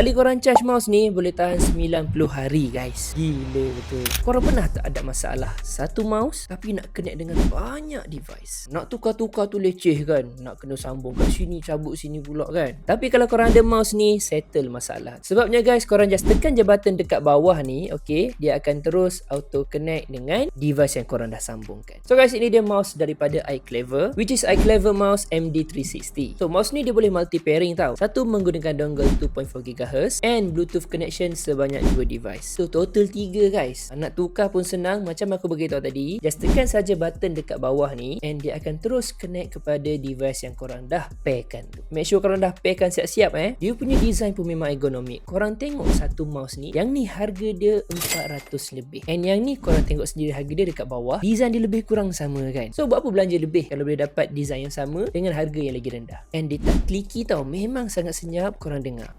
Sekali korang charge mouse ni boleh tahan 90 hari guys. Gila betul. Korang pernah tak ada masalah satu mouse tapi nak connect dengan banyak device. Nak tukar-tukar tu leceh kan. Nak kena sambung kat sini cabut sini pula kan. Tapi kalau korang ada mouse ni settle masalah. Sebabnya guys korang just tekan je button dekat bawah ni okay. Dia akan terus auto connect dengan device yang korang dah sambungkan. So guys ini dia mouse daripada iClever which is iClever mouse MD360. So mouse ni dia boleh multi pairing tau. Satu menggunakan dongle 2.4 GHz and Bluetooth connection sebanyak dua device. So total 3 guys. Nak tukar pun senang macam aku beritahu tadi. Just tekan saja button dekat bawah ni and dia akan terus connect kepada device yang korang dah pairkan tu. Make sure korang dah pairkan siap-siap eh. Dia punya design pun memang ergonomik. Korang tengok satu mouse ni. Yang ni harga dia 400 lebih. And yang ni korang tengok sendiri harga dia dekat bawah. Design dia lebih kurang sama kan. So buat apa belanja lebih kalau boleh dapat design yang sama dengan harga yang lagi rendah. And dia tak clicky tau. Memang sangat senyap korang dengar.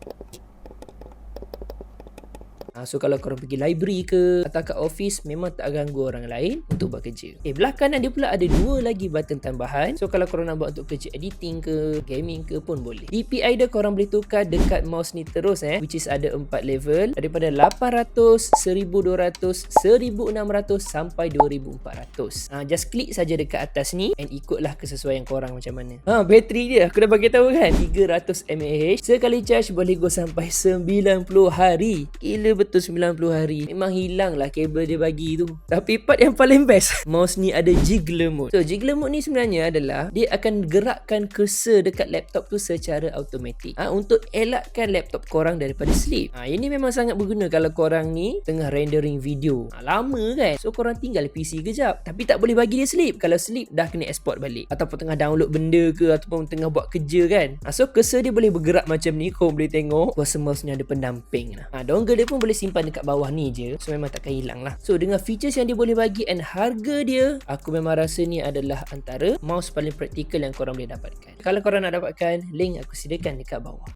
Ha, so kalau korang pergi library ke atau kat office memang tak ganggu orang lain untuk buat kerja. Eh belah kanan dia pula ada dua lagi button tambahan. So kalau korang nak buat untuk kerja editing ke, gaming ke pun boleh. DPI dia korang boleh tukar dekat mouse ni terus eh which is ada 4 level daripada 800, 1200, 1600 sampai 2400. Ha, just klik saja dekat atas ni and ikutlah kesesuaian korang macam mana. Ha bateri dia aku dah bagi tahu kan 300 mAh sekali charge boleh go sampai 90 hari. Gila betul 90 hari. Memang hilang lah kabel dia bagi tu. Tapi part yang paling best Mouse ni ada jiggler mode. So jiggler mode ni sebenarnya adalah Dia akan gerakkan cursor dekat laptop tu secara automatik. Ha, Untuk elakkan laptop korang daripada sleep. Ha, Ini memang sangat berguna kalau korang ni Tengah rendering video. Ha, Lama kan? So korang tinggal PC kejap. Tapi tak boleh bagi dia sleep. Kalau sleep dah kena export balik. Ataupun tengah download benda ke Ataupun tengah buat kerja kan? Ha, So cursor dia boleh bergerak macam ni. Kau boleh tengok Kuasa mouse ni ada pendamping lah. ha, Dongle dia pun boleh simpan dekat bawah ni je So memang takkan hilang lah. So dengan features yang dia boleh bagi And harga dia Aku memang rasa ni adalah antara Mouse paling praktikal yang korang boleh dapatkan. Kalau korang nak dapatkan Link aku sediakan dekat bawah